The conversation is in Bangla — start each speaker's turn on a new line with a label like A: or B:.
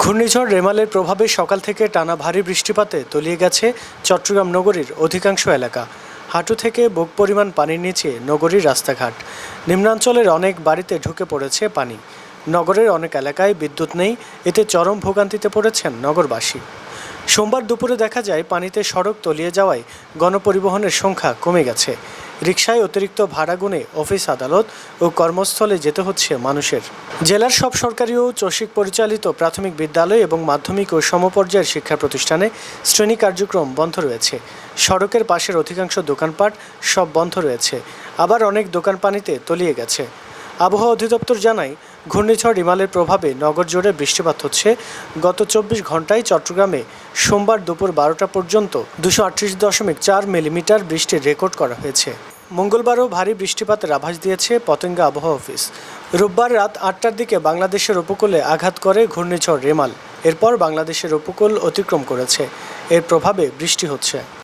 A: ঘূর্ণিঝড় রেমালের প্রভাবে সকাল থেকে টানা ভারী বৃষ্টিপাতে তলিয়ে গেছে চট্টগ্রাম নগরীর অধিকাংশ এলাকা। হাঁটু থেকে বুক পরিমাণ পানির নিচে নগরীর রাস্তাঘাট। নিম্নাঞ্চলের অনেক বাড়িতে ঢুকে পড়েছে পানি। নগরের অনেক এলাকায় বিদ্যুৎ নেই, এতে চরম ভোগান্তিতে পড়েছেন নগরবাসী। সোমবার দুপুরে দেখা যায়, পানিতে সড়ক তলিয়ে যাওয়ায় গণপরিবহনের সংখ্যা কমে গেছে। রিকশায় অতিরিক্ত ভাড়া গুনে অফিস আদালত ও কর্মস্থলে যেতে হচ্ছে মানুষের। জেলার সব সরকারি ও চসিক পরিচালিত প্রাথমিক বিদ্যালয় এবং মাধ্যমিক ও সমপর্যায়ের শিক্ষা প্রতিষ্ঠানে শ্রেণি কার্যক্রম বন্ধ রয়েছে। সড়কের পাশের অধিকাংশ দোকানপাট সব বন্ধ রয়েছে। আবার অনেক দোকান পানিতে তলিয়ে গেছে। আবহাওয়া অধিদপ্তর জানায়, ঘূর্ণিঝড় ইমালের প্রভাবে নগর জুড়ে বৃষ্টিপাত হচ্ছে। গত চব্বিশ ঘন্টায় চট্টগ্রামে সোমবার দুপুর বারোটা পর্যন্ত দুশো দশমিক চার মিলিমিটার বৃষ্টির রেকর্ড করা হয়েছে। মঙ্গলবারও ভারী বৃষ্টিপাতের আভাস দিয়েছে পতেঙ্গা আবহাওয়া অফিস। রোববার রাত আটটার দিকে বাংলাদেশের উপকূলে আঘাত করে ঘূর্ণিঝড় রেমাল। এরপর বাংলাদেশের উপকূল অতিক্রম করেছে। এর প্রভাবে বৃষ্টি হচ্ছে।